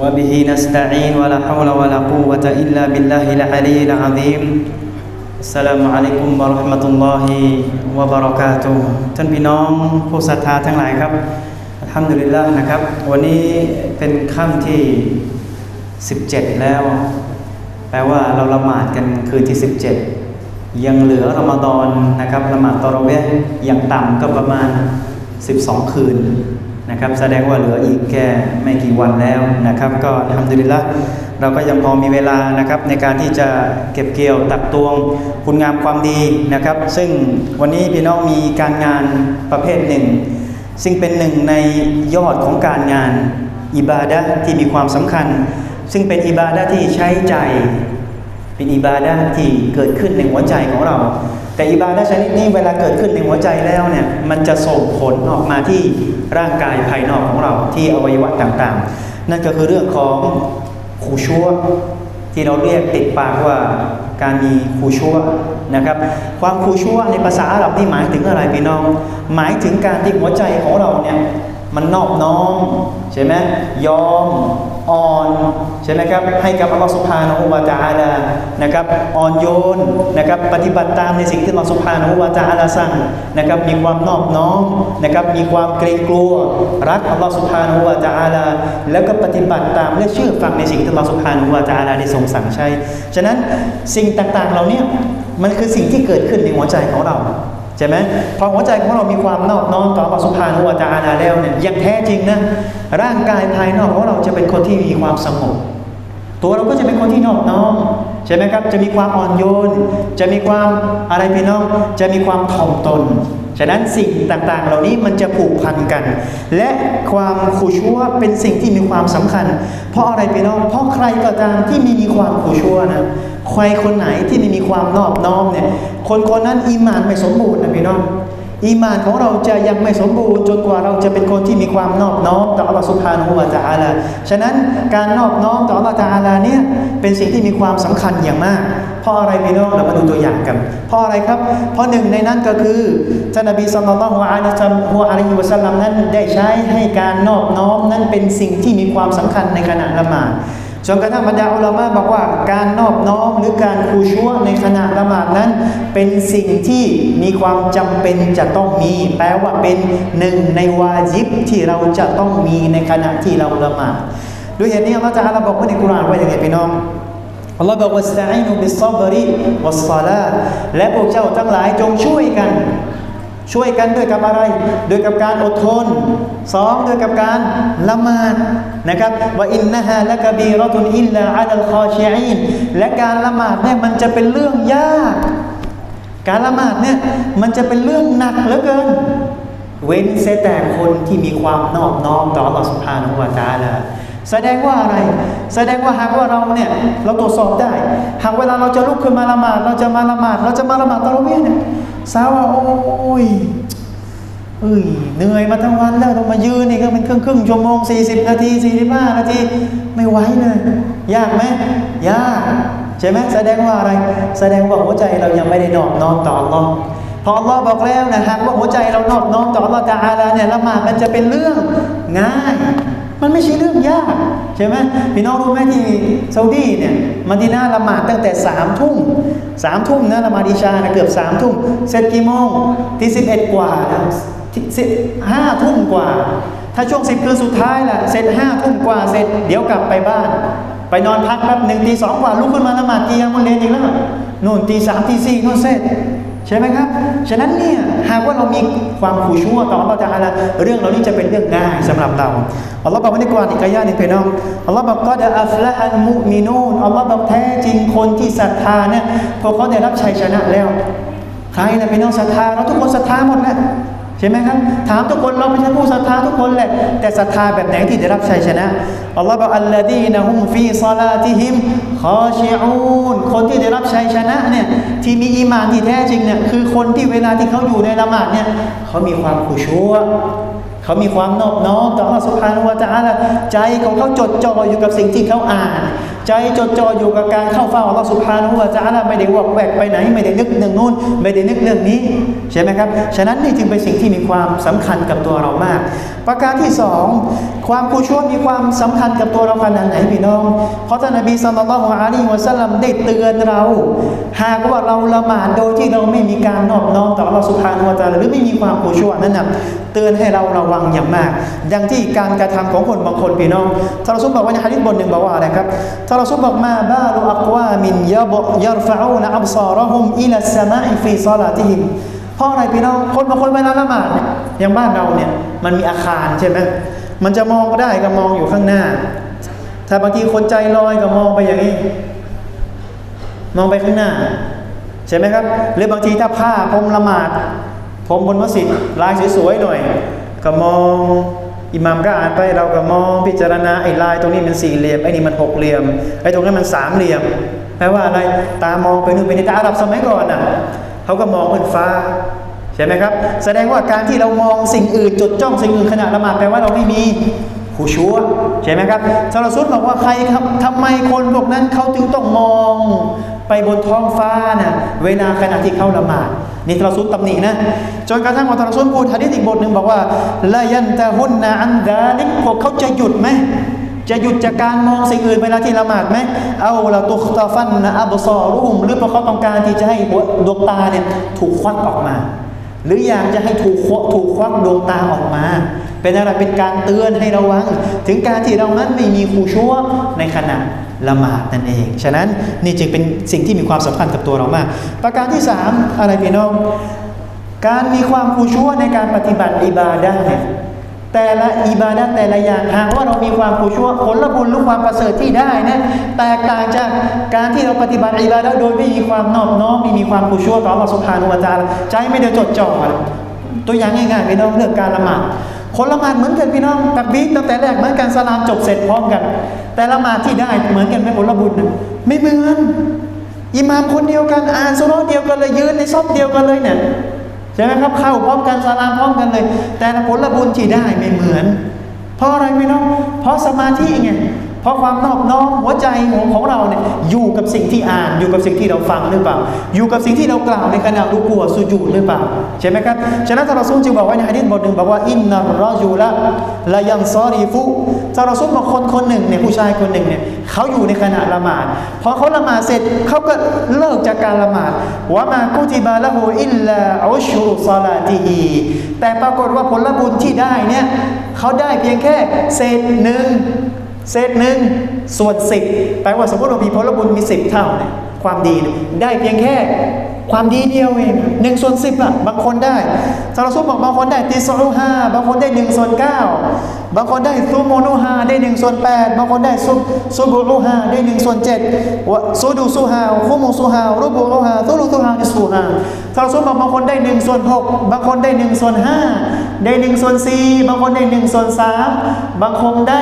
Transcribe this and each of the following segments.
وبه نستعين ولا حول ولا قوة إلا بالله العلي العظيم السلام عليكم ورحمة الله وبركاته ท่านพี่น้องผู้ศรัทธาทั้งหลายครับอัลฮัมดุลิลละห์นะครับ วันนี้เป็นค่ำที่ 17 แล้ว แปลว่าเราละหมาดกันคืนที่ 17 ยังเหลือรอมฎอนนะครับละหมาดตอเราะเวห์อย่างต่ำก็ประมาณ 12 คืน นะครับแสดงว่าเหลืออีกแค่ไม่กี่วันแล้วนะครับ ก็ทำดุลิละเราก็ยังพอมีเวลานะครับในการที่จะเก็บเกี่ยวตักตวงคุณงามความดีนะครับ ซึ่งวันนี้พี่น้องมีการงานประเภทหนึ่ง ซึ่งเป็นหนึ่งในยอดของการงานอิบาดะที่มีความสำคัญ ซึ่งเป็นอิบาดะที่ใช้ใจ เป็นอิบาดะที่เกิดขึ้นในหัวใจของเรา แต่อิบาดะชนิดนี้เวลาเกิดขึ้นในหัวใจแล้วเนี่ยมันจะส่งผลออกมาที่ร่างกายภายนอกของเราที่อวัยวะต่างๆ นั่นก็คือเรื่องของคูชั่วที่เราเรียกติดปากว่าการมีคูชั่วนะครับ ความคูชั่วในภาษาอาหรับนี่หมายถึงอะไรพี่น้อง หมายถึงการที่หัวใจของเราเนี่ยมันนอบน้อมใช่ไหมยอม อ่อนใช่ไหมครับให้กับอัลลอฮฺสุบฮานะฮูวาตาอาลานะครับอ่อนโยนนะครับปฏิบัติตามในสิ่งที่อัลลอฮฺสุบฮานะฮูวาตาอาลาสั่งนะครับมีความนอบน้อมนะครับมีความเกรงกลัวรักอัลลอฮฺสุบฮานะฮูวาตาอาลาแล้วก็ปฏิบัติตามและเชื่อฟังในสิ่งที่อัลลอฮฺสุบฮานะฮูวาตาอาลาได้ทรงสั่งใช้ฉะนั้นสิ่งต่างๆเหล่านี้มันคือสิ่งที่เกิดขึ้นในหัวใจของเรา ใช่ไหมพอหัวใจของเรามีความนอบน้อมต่อพระสุภานุวาจาณาแล้วเนี่ยอย่างแท้จริงนะร่างกายภายนอกของเราจะเป็นคนที่มีความสงบตัวเราก็จะเป็นคนที่นอบน้อมใช่ไหมครับ จะมีความอ่อนโยน จะมีความอะไรพี่น้อง จะมีความถ่อมตน ฉะนั้นสิ่งต่างๆ เหล่านี้มันจะผูกพันกัน และความขูชัวเป็นสิ่งที่มีความสำคัญ เพราะอะไรพี่น้อง เพราะใครก็ตามที่ไม่มีความขูชัวนะใครคนไหนที่ไม่มีความนอบน้อมเนี่ยคนคนนั้นอิมานไม่สมบูรณ์นะพี่น้อง อีมานของเราจะยังไม่สมบูรณ์จนกว่าเราจะเป็นคนที่มีความนอบน้อมต่ออัลลอฮฺสุบฮานะฮูวะตะอาลาฉะนั้นการนอบน้อมต่ออัลลอฮฺตะอาลาเนี่ยเป็นสิ่งที่มีความสำคัญอย่างมาก เพราะอะไรพี่น้องเรามาดูตัวอย่างกัน เพราะอะไรครับ เพราะหนึ่งในนั้นก็คือท่านนบีสัลลัลลอฮุอะลัยฮิวะสัลลัมนั้นได้ใช้ให้การนอบน้อมนั้นเป็นสิ่งที่มีความสำคัญในขณะละหมาด จนกระทั่งบรรดาอุลามะบอกว่า การนอบน้อมหรือการคูชัวในขณะละหมาดนั้น เป็นสิ่งที่มีความจำเป็นจะต้องมี แปลว่าเป็นหนึ่งในวาจิบที่เราจะต้องมีในขณะที่เราละหมาดด้วยเหตุนี้อัลลอฮฺจะอาลาบอกว่าในกุรอานว่าอย่างไรพี่น้องอัลลอฮฺบอกว่าสตาอินุบิสซอบริวัสซาลาและพวกเจ้าทั้งหลายจงช่วยกัน ช่วยกันด้วยกับอะไรด้วยกับการอดทนสองด้วยกับการละหมาดนะครับว่าอินนะฮะละกบีรอตุนอิลลาอัลคอชีอินและการละหมาดเนี่ยมันจะเป็นเรื่องยาก การละหมาดเนี่ยมันจะเป็นเรื่องหนักเหลือเกิน เว้นแต่คนที่มีความนอบน้อมต่ออัลลอฮฺสุบฮานะฮูวะตาลา แสดงว่าอะไร แสดงว่าหากว่าเราเนี่ยเราตรวจสอบได้ หากเวลาเราจะลุกขึ้นมาละหมาด เราจะมาละหมาด เราจะมาละหมาดตะเราะเวียเนี่ยสาวว่าโอ้ยเอ้ยเหนื่อยมาทั้งวันแล้วต้องมายืนนี่ก็เป็นครึ่งครึ่งชั่วโมง 40 นาที 45 นาที ไม่ไหวเลยยากไหมยากใช่ไหมแสดงว่าอะไร แสดงว่าหัวใจเรายังไม่ได้นอบน้อมต่อ Allah พอ Allah บอกแล้วนะหากว่าหัวใจเรานอบน้อมต่อ Allah ตาอาลาเนี่ยละหมาดมันจะเป็นเรื่องง่าย มันไม่ใช่เรื่องยากใช่ไหมพี่น้องรู้ไหมที่ซาอุดีเนี่ยมาดีนาละหมาดตั้งแต่สามทุ่มสามทุ่มนะละหมาดอิชานะเกือบสามทุ่มเสร็จกี่โมงที่สิบเอ็ดกว่านะสิบห้าทุ่มกว่า ถ้าช่วงสิบคืนสุดท้ายล่ะเสร็จห้าทุ่มกว่าเสร็จเดี๋ยวกลับไปบ้าน ไปนอนพักแป๊บหนึ่งตีสองกว่าลุกขึ้นมาละหมาดกียามุลเลนอีกแล้วนู่นตีสามตีสี่นู่นเสร็จ ใช่ไหมครับ ฉะนั้นเนี่ยหากว่าเรามีความขู่ชั่วต่ออัลลอฮฺตะอาลาเรื่องเหล่านี้จะเป็นเรื่องง่ายสำหรับเราอัลลอฮฺบอกว่าในกุรอานอีกอายะหนึงพี่น้องอัลลอฮฺบอกก็ดะอัฟละฮันมุมินูนอัลลอฮฺบอกแท้จริงคนที่ศรัทธาเนี่ยพวกเขาได้รับชัยชนะแล้ว ใครนะพี่น้องศรัทธาเราทุกคนศรัทธาหมดแล้ว ใช่ไหมครับ ถามทุกคนเราไม่ใช่ผู้ศรัทธาทุกคนแหละ แต่ศรัทธาแบบไหนที่ได้รับชัยชนะอัลลอฮฺบอกอัลลดีนะฮุมฟีซาลาติฮิมคอชิอูนคนที่ได้รับชัยชนะเนี่ยที่มีอีมานที่แท้จริงเนี่ยคือคนที่เวลาที่เขาอยู่ในละหมาดเนี่ยเขามีความขุชัวเขามีความนอบน้อมต่อ Allah Subhanahu wa Taala ใจของเขาจดจ่ออยู่กับสิ่งที่เขาอ่านใจจดจ่ออยู่กับการเข้าเฝ้า Allah Subhanahu wa Taala ไม่ได้วอกแวกไปไหน ไม่ได้นึกเรื่องนู้น ไม่ได้นึกเรื่องนี้ใช่ไหมครับ ฉะนั้นนี่จึงเป็นสิ่งที่มีความสำคัญกับตัวเรามาก ประการที่สองความกูชั่วมีความสำคัญกับตัวเราขนาดไหนพี่น้อง เพราะท่านนบีสัลลัลลอฮุอะลัยฮิวะสัลลัมได้เตือนเรา หากว่าเราละหมาดโดยที่เราไม่มีการนอบน้อมต่อ Allah Subhanahu wa Taala หรือไม่มีความกูชั่วนั่นน่ะเตือนให้เราระวังอย่างมาก ดังที่การกระทำของคนบางคนพี่น้องท่านรอซูลบอกว่าในฮะดิษบทหนึ่งบอกว่าอะไรครับท่านรอซูลบอกมาบาลุอักวามินยะบยัรฟะอูนอับซาระฮุมอิลสสมาอิฟีซาลาติฮิมเพราะอะไรพี่น้องคนบางคนเวลาละหมาดเนี่ยอย่างบ้านเราเนี่ยมันมีอาคารใช่ไหมมันจะมองก็ได้ก็มองอยู่ข้างหน้า ถ้าบางทีคนใจลอยก็มองไปอย่างนี้ มองไปข้างหน้า ใช่ไหมครับ หรือบางทีถ้าผ้าพรมละหมาดพรมบนมัสยิดลายสวยๆหน่อย ก็มอง อิหมัมก็อ่านไปเราก็มองพิจารณาไอ้ลายตรงนี้มันสี่เหลี่ยมไอ้นี่มันหกเหลี่ยมไอ้ตรงนั้นมันสามเหลี่ยมแปลว่าอะไรตามองไปนู่นไปนี่แต่อาหรับสมัยก่อนน่ะเขาก็มองบนฟ้าใช่ไหมครับ แสดงว่าการที่เรามองสิ่งอื่นจดจ้องสิ่งอื่นขณะละหมาดแปลว่าเราไม่มีผู้ชัวใช่ไหมครับซาลาซุนบอกว่าใครครับทำไมคนพวกนั้นเขาจึงต้องมองไปบนท้องฟ้าน่ะเวลาขณะที่เขาละหมาด นี่ทรซุนตำหนินะ จนกระทั่งมาทรซุนพูดฮะดิษอีกบทหนึ่งบอกว่าละยันตะฮุนนะอันดาลิกพวกเขาจะหยุดไหมจะหยุดจากการมองสิ่งอื่นเวลาที่ละหมาดไหม เอาเราตุกตาฟันนะอับซอรุมหรือเพราะเขาต้องการที่จะให้ดวงตาเนี่ยถูกควักออกมา หรืออยากจะให้ถูกควักถูกควักดวงตาออกมา เป็นอะไรเป็นการเตือนให้ระวัง ถึงการที่เรานั้นไม่มีคูชั่วในขณะละหมาดนั่นเอง ฉะนั้นนี่จึงเป็นสิ่งที่มีความสำคัญกับตัวเรามาก ประการที่สามอะไรพี่น้อง การมีความคูชั่วในการปฏิบัติอิบาดะเนี่ยแต่ละอิบาดะแต่ละอย่างหากว่าเรามีความผู้ชั่วผลบุญหรือความประเสริฐที่ได้นะแตกต่างจากการที่เราปฏิบัติอิบาดะโดยไม่มีความนอบน้อมไม่มีความผู้ชั่วต่ออัลลอฮฺสุบฮานุวะตะอาลาใจไม่ได้จดจ่อตัวอย่างง่ายๆพี่น้องเรื่องการละหมาด คนละหมาดเหมือนกันพี่น้องตักบีตั้งแต่แรกเหมือนกันสลามจบเสร็จพร้อมกัน แต่ละหมาดที่ได้เหมือนกันไหมผลบุญไม่เหมือนอิหมามคนเดียวกันอ่านสุรเดียวกันเลยยืนในซอบเดียวกันเลยเนี่ยใช่ไหมครับเข้าพร้อมกันสลามพร้อมกันเลย แต่ผลบุญที่ได้ไม่เหมือน เพราะอะไรพี่น้อง เพราะสมาธิไง เพราะความนอบน้อมหัวใจของของเราเนี่ยอยู่กับสิ่งที่อ่านอยู่กับสิ่งที่เราฟังหรือเปล่า อยู่กับสิ่งที่เรากล่าวในขณะรุกัวสุญูดหรือเปล่าใช่ไหมครับฉะนั้นทารอซูลจึงบอกไว้ในฮะดีษบทหนึ่งบอกว่าอินนารอจูละละยังซอรีฟุทารอซูลบอกคนคนหนึ่งเนี่ยผู้ชายคนหนึ่งเนี่ยเขาอยู่ในขณะละหมาดพอเขาละหมาดเสร็จเขาก็เลิกจากการละหมาดว่ามากุติบาละหูอิลลาอุชูรุซาลาติฮีแต่ปรากฏว่าผลบุญที่ได้เนี่ยเขาได้เพียงแค่เศษหนึ่ง เศษหนึ่งส่วนสิบแปลว่าสมมติเรามีพลบุญมีสิบเท่าเนี่ยความดีได้เพียงแค่ ความดีเดียวเองหนึ่งส่วนสิบอะบางคนได้ซาลาซุปบอกบางคนได้ติสรูห้าบางคนได้หนึ่งส่วนเก้าบางคนได้ซูโมโนฮาได้หนึ่งส่วนแปดบางคนได้ซุซูบูรูฮาได้หนึ่งส่วนเจ็ดวะซูดูซูฮาคุมูซูฮารูบูรูฮาซูลูซูฮานิสูฮาซาลาซุปบอกบางคนได้หนึ่งส่วนหกบางคนได้หนึ่งส่วนห้าได้หนึ่งส่วนสี่บางคนได้หนึ่งส่วนสามบางคนได้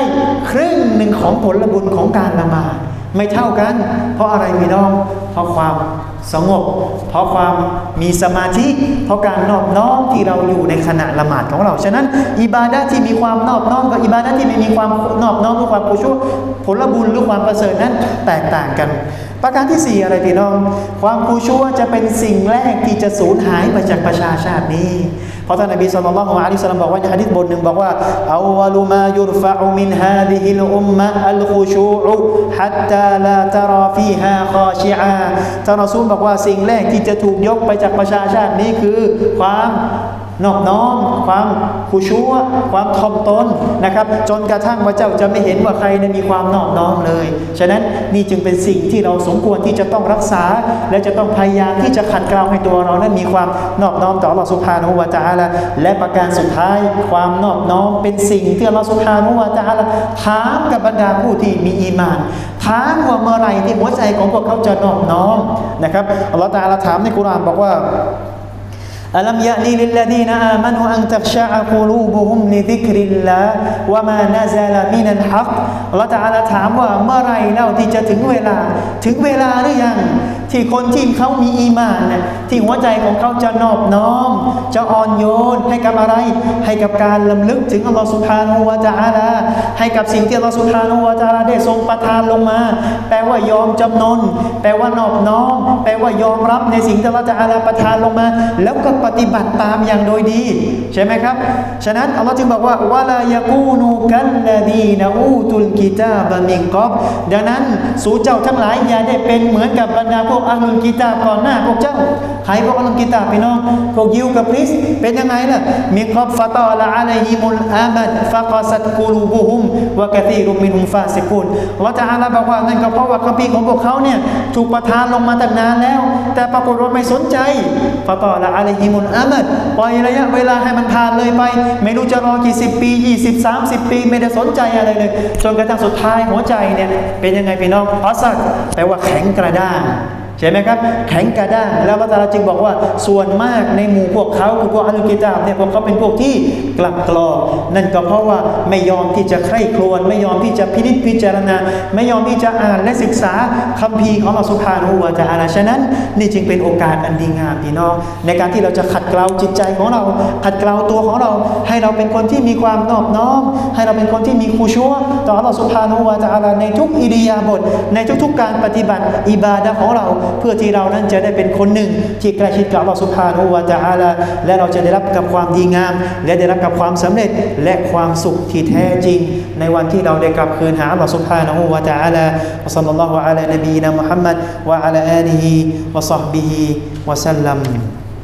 ครึ่งหนึ่งของผลบุญของการละหมาดไม่เท่ากัน เพราะอะไรพี่น้องเพราะความ สงบ เพราะความมีสมาธิ เพราะการนอบน้อมที่เราอยู่ในขณะละหมาดของเรา ฉะนั้นอิบาดะที่มีความนอบน้อมกับอิบาดะที่ไม่มีความนอบน้อมหรือความกุชั่วผลบุญหรือความประเสริฐนั้นแตกต่างกัน ประการที่สี่อะไรพี่น้อง ความกุชั่วจะเป็นสิ่งแรกที่จะสูญหายไปจากประชาชาตินี้ เพราะท่านนบีสุลต่านละฮ์อะลัยฮิสสลามบอกว่าในฮะดิษบทหนึ่งบอกว่าอาวลุมายุรฟะอุมินฮาดิฮิลอุมมะอัลคุชูอุฮัตตาลาตารอฟีฮาคอชิอาท่านรอซูลบอกว่าสิ่งแรกที่จะถูกยกไปจากประชาชาตินี้คือความ นอบน้อมความผู้ชั่วความทอมตนนะครับ จนกระทั่งว่าเจ้าจะไม่เห็นว่าใครนั้นมีความนอบน้อมเลย ฉะนั้นนี่จึงเป็นสิ่งที่เราสมควรที่จะต้องรักษา และจะต้องพยายามที่จะขัดเกลาให้ตัวเรานั้นมีความนอบน้อมต่ออัลลอสุบฮานวะตะอาลาและประการสุดท้ายความนอบน้อมเป็นสิ่งที่อัลลอฮฺสุบฮานวะตะอาลาถามกับบรรดาผู้ที่มีอีมานถามว่าเมื่อไหรที่หัวใจของพวกเขาจะนอบน้อมนะครับอัลลอฮฺตาลาถามในกุรานบอกว่า ألم يأن للذين آمنوا أن تخشع قلوبهم لذكر الله وما نزل من الحق อัลลอฮฺตะอาลาถามว่าเมื่อไหรเล่าที่จะถึงเวลา ถึงเวลาหรือยัง ที่คนที่เขามีอีมานน่ะที่หัวใจของเขาจะนอบน้อม จะอ่อนโยนให้กับอะไร ให้กับการลำลึกถึงอัลลอฮฺสุบฮานาหูวะตะอาลาให้กับสิ่งที่อัลลอฮฺสุบฮานาหูวะตะอาลาได้ทรงประทานลงมา แปลว่ายอมจำนน แปลว่านอบน้อม แปลว่ายอมรับในสิ่งที่อัลลอฮฺตะอาลาประทานลงมา แล้วก็ปฏิบัติตามอย่างโดยดี ใช่ไหมครับ ฉะนั้นอัลลอฮฺจึงบอกว่าวะลายกูนูกัลลดีนอูตุลกิตาบะมิงกอบดังนั้น สู่เจ้าทั้งหลายอย่าได้เป็นเหมือนกับบรรดาพวกอัลลุลกิตาก่อนหน้าพวกเจ้าใครพวกอัลลุลกิตาพี่น้องพวกยิวกับคริสต์เป็นยังไงล่ะมิกอบฟะตอละอะลัยฮิมุลอามัดฟะกอสัตกูลูบุฮุมวะกะซีรุมมินฮุมฟาสิกุนอัลลอฮฺตะอาลาบอกว่านั่นก็เพราะว่าคัมภีร์ของพวกเขาเนี่ยถูกประทานลงมาตั้งนานแล้ว แต่ปรากฏว่าไม่สนใจฟะตอละอะลัยฮิมุลอามัดปล่อยระยะเวลาให้มันผ่านเลยไป ไม่รู้จะรอกี่สิบปี20 30 ปีไม่ได้สนใจอะไรเลย จนกระทั่งสุดท้ายหัวใจเนี่ยเป็นยังไงพี่น้องอัสักแปลว่าแข็งกระด้าง ใช่ไหมครับ แข็งกระด้างแล้วพระตาลาจึงบอกว่าส่วนมากในหมู่พวกเขาคือพวกอัลลุกิตาบเนี่ยพวกเขาเป็นพวกที่กลับกรอกนั่นก็เพราะว่าไม่ยอมที่จะใคร่ครวญไม่ยอมที่จะพินิจพิจารณา ไม่ยอมที่จะอ่านและศึกษาคัมภีร์ของอัลสุบฮานะฮูวะตะอาลาฉะนั้น นี่จึงเป็นโอกาสอันดีงามพี่น้อง ในการที่เราจะขัดเกลาจิตใจของเรา ขัดเกลาตัวของเรา ให้เราเป็นคนที่มีความนอบน้อม ให้เราเป็นคนที่มีคูชัวต่ออัลสุบฮานะฮูวะตะอาลาในทุกอิริยาบถในทุกๆการปฏิบัติอิบาดะของเราเพื่อที่เรานั้นจะได้เป็นคนหนึ่ง ที่ใกล้ชิดกับอัลลอฮฺสุบฮาอูวาตะอาลาและเราจะได้รับกับความดีงาม และได้รับกับความสำเร็จและความสุขที่แท้จริง ในวันที่เราได้กลับคืนหาอัลลอฮฺสุบฮาอูวาตะอาลาวะซัลลัลลอฮุอะลานบีนะมุฮัมมัดวะอะลาอาลีฮิวะซอฮบิฮิวะสัลลัม